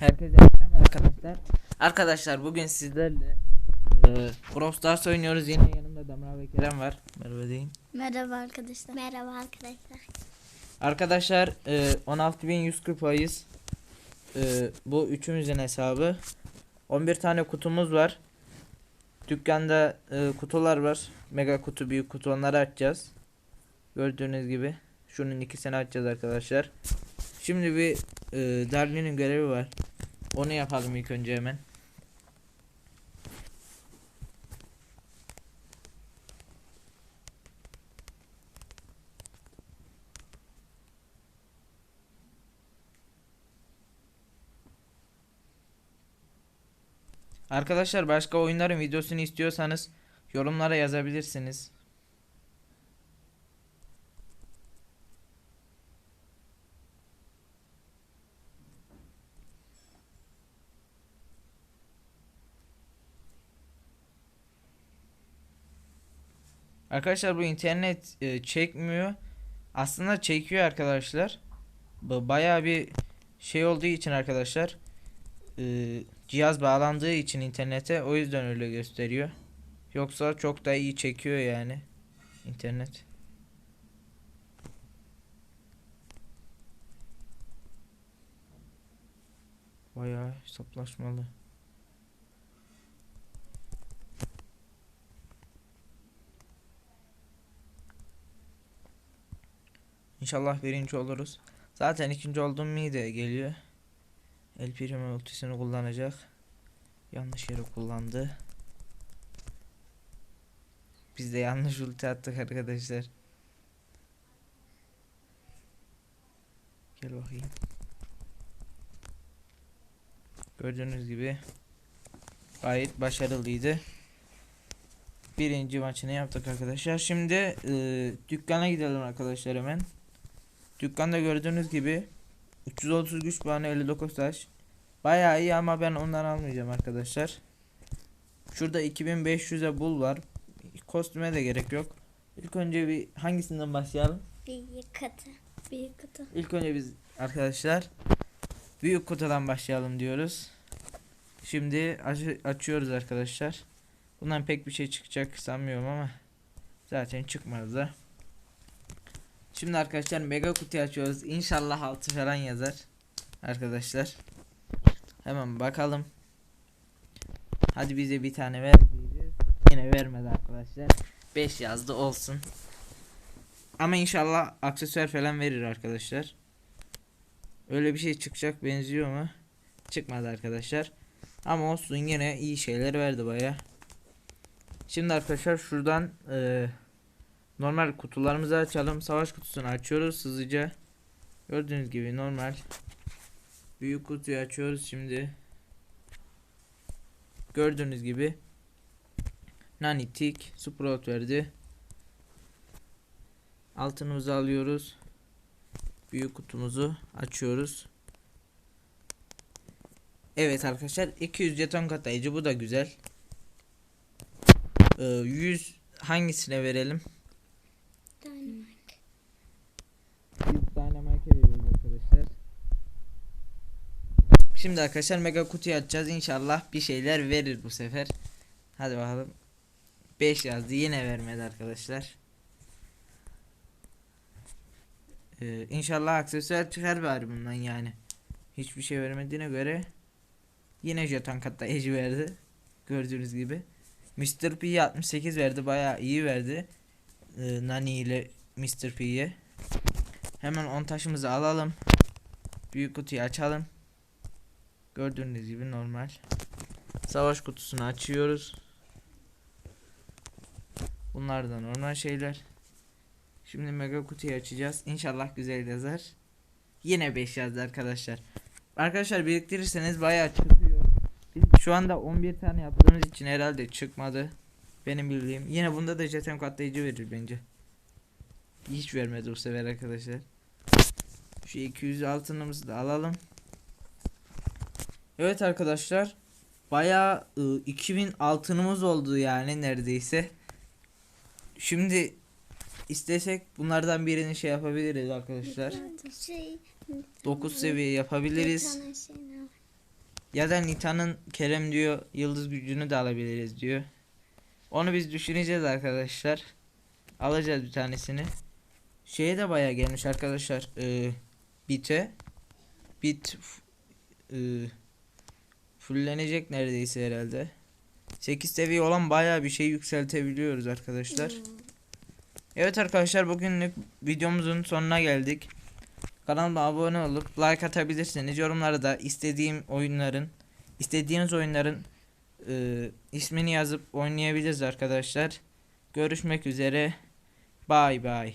Herkese merhaba arkadaşlar. Arkadaşlar bugün sizlerle e, Brawl Stars oynuyoruz. Yine yanımda Damla ve Kerem var. Merhaba deyin. Merhaba arkadaşlar. Merhaba arkadaşlar. Arkadaşlar e, 16.100 kupayız. E, bu üçümüzün hesabı. 11 tane kutumuz var. Dükkanda e, kutular var. Mega kutu, büyük kutu onları açacağız. Gördüğünüz gibi. Şunun ikisini açacağız arkadaşlar. Şimdi bir e, Darlin'in görevi var. Onu yapalım ilk önce hemen. Arkadaşlar başka oyunların videosunu istiyorsanız yorumlara yazabilirsiniz. Arkadaşlar bu internet e, çekmiyor. Aslında çekiyor arkadaşlar. Bu bayağı bir şey olduğu için arkadaşlar e, cihaz bağlandığı için internete o yüzden öyle gösteriyor. Yoksa çok da iyi çekiyor yani internet. Bayağı hesaplaşmalı. İnşallah birinci oluruz. Zaten ikinci oldum mu de geliyor. El Primo ultisini kullanacak. Yanlış yere kullandı. Biz de yanlış ulti attık arkadaşlar. Gel bakayım. Gördüğünüz gibi gayet başarılıydı. Birinci maçını yaptık arkadaşlar. Şimdi e, dükkana gidelim arkadaşlar hemen. Dükkanda gördüğünüz gibi 330 güç puanı 59 taş. Bayağı iyi ama ben ondan almayacağım arkadaşlar. Şurada 2500'e bul var. Kostüme de gerek yok. İlk önce bir hangisinden başlayalım? Büyük katı. Büyük katı. İlk önce biz arkadaşlar büyük kutudan başlayalım diyoruz. Şimdi aç- açıyoruz arkadaşlar. Bundan pek bir şey çıkacak sanmıyorum ama zaten çıkmaz da. Şimdi arkadaşlar mega kutuyu açıyoruz. İnşallah altı falan yazar. Arkadaşlar. Hemen bakalım. Hadi bize bir tane ver. Yine vermedi arkadaşlar. 5 yazdı olsun. Ama inşallah aksesuar falan verir arkadaşlar. Öyle bir şey çıkacak benziyor mu? Çıkmadı arkadaşlar. Ama olsun yine iyi şeyler verdi baya. Şimdi arkadaşlar şuradan eee, normal kutularımızı açalım. Savaş kutusunu açıyoruz hızlıca. Gördüğünüz gibi normal. Büyük kutuyu açıyoruz şimdi. Gördüğünüz gibi Nani Tik Sprout verdi. Altınımızı alıyoruz. Büyük kutumuzu açıyoruz. Evet arkadaşlar 200 jeton katlayıcı bu da güzel. Ee, 100 hangisine verelim? Dynamite. 100 Dynamite'e veriyoruz arkadaşlar. Şimdi arkadaşlar mega kutuyu açacağız. İnşallah bir şeyler verir bu sefer. Hadi bakalım. 5 yazdı. Yine vermedi arkadaşlar. Ee, inşallah aksesuar çıkar bari bundan yani. Hiçbir şey vermediğine göre yine jeton katlayıcı verdi. Gördüğünüz gibi. Mr. P'ye 68 verdi. Bayağı iyi verdi. Ee, Nani ile Mr. P'ye. Hemen 10 taşımızı alalım. Büyük kutuyu açalım. Gördüğünüz gibi normal. Savaş kutusunu açıyoruz. Bunlar da normal şeyler. Şimdi mega kutuyu açacağız. İnşallah güzel yazar. Yine 5 yazdı arkadaşlar. Arkadaşlar biriktirirseniz bayağı çıkıyor. Şu anda 11 tane yaptığımız için herhalde çıkmadı. Benim bildiğim. Yine bunda da jeton katlayıcı verir bence. Hiç vermedi bu sefer arkadaşlar. Şu 200 altınımızı da alalım. Evet arkadaşlar. Bayağı ı, 2000 altınımız oldu yani neredeyse. Şimdi istesek bunlardan birini şey yapabiliriz arkadaşlar. Şey, 9 seviye yapabiliriz. Ya da Nita'nın Kerem diyor yıldız gücünü de alabiliriz diyor. Onu biz düşüneceğiz arkadaşlar. Alacağız bir tanesini. Şeye de bayağı gelmiş arkadaşlar. Ee, bite. Bit ee, fullenecek neredeyse herhalde. 8 seviye olan bayağı bir şey yükseltebiliyoruz arkadaşlar. Evet arkadaşlar bugünlük videomuzun sonuna geldik. Kanalıma abone olup like atabilirsiniz. Yorumlara da istediğim oyunların, istediğiniz oyunların e, ismini yazıp oynayabiliriz arkadaşlar. Görüşmek üzere. Bay bay.